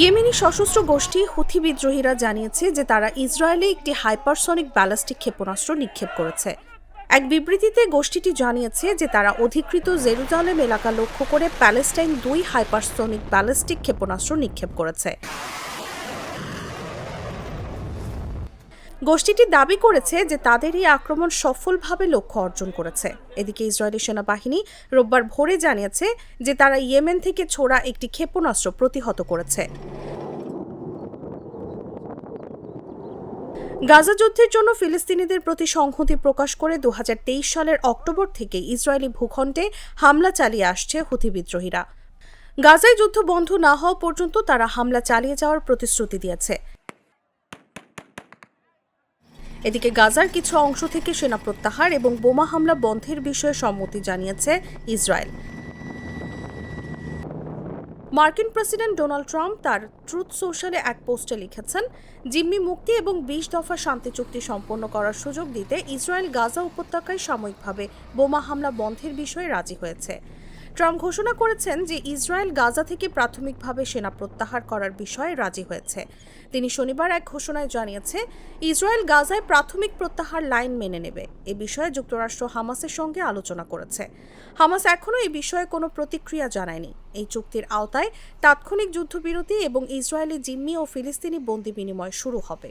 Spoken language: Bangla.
ইয়েমেনি সশস্ত্র গোষ্ঠী হুথি বিদ্রোহীরা জানিয়েছে যে তারা ইসরায়েলে একটি হাইপারসনিক ব্যালিস্টিক ক্ষেপণাস্ত্র নিক্ষেপ করেছে। এক বিবৃতিতে গোষ্ঠীটি জানিয়েছে যে তারা অধিকৃত জেরুজালেম এলাকা লক্ষ্য করে প্যালেস্টাইন দুই হাইপারসনিক ব্যালিস্টিক ক্ষেপণাস্ত্র নিক্ষেপ করেছে। গোষ্ঠীটি দাবি করেছে যে তাদের এই আক্রমণ সফলভাবে লক্ষ্য অর্জন করেছে। এদিকে ইসরায়েলি সেনাবাহিনী রোববার ভোরে জানিয়েছে যে তারা ইয়েমেন থেকে ছোড়া একটি ক্ষেপণাস্ত্র প্রতিহত করেছে। গাজা যুদ্ধের জন্য ফিলিস্তিনিদের প্রতি সংহতি প্রকাশ করে দু হাজার তেইশ সালের অক্টোবর থেকে ইসরায়েলি ভূখণ্ডে হামলা চালিয়ে আসছে হুথি বিদ্রোহীরা। গাজায় যুদ্ধ বন্ধ না হওয়া পর্যন্ত তারা হামলা চালিয়ে যাওয়ার প্রতিশ্রুতি দিয়েছে। এদিকে গাজার কিছু অংশ থেকে সেনা প্রত্যাহার এবং বোমা হামলা বন্ধের বিষয়ে সম্মতি জানিয়েছে ইসরায়েল। মার্কিন প্রেসিডেন্ট ডোনাল্ড ট্রাম্প তার ট্রুথ সোশ্যালে এক পোস্টে লিখেছেন, জিম্মি মুক্তি এবং বিশ দফা শান্তি চুক্তি সম্পন্ন করার সুযোগ দিতে ইসরায়েল গাজা উপত্যকায় সাময়িকভাবে বোমা হামলা বন্ধের বিষয়ে রাজি হয়েছে। ট্রাম্প ঘোষণা করেছেন যে ইসরায়েল গাজা থেকে প্রাথমিকভাবে সেনা প্রত্যাহার করার বিষয়ে রাজি হয়েছে। তিনি শনিবার এক ঘোষণায় জানিয়েছে, ইসরায়েল গাজায় প্রাথমিক প্রত্যাহার লাইন মেনে নেবে। এ বিষয়ে যুক্তরাষ্ট্র হামাসের সঙ্গে আলোচনা করেছে। হামাস এখনও এই বিষয়ে কোনো প্রতিক্রিয়া জানায়নি। এই চুক্তির আওতায় তাৎক্ষণিক যুদ্ধবিরতি এবং ইসরায়েলি জিম্মি ও ফিলিস্তিনি বন্দি বিনিময় শুরু হবে।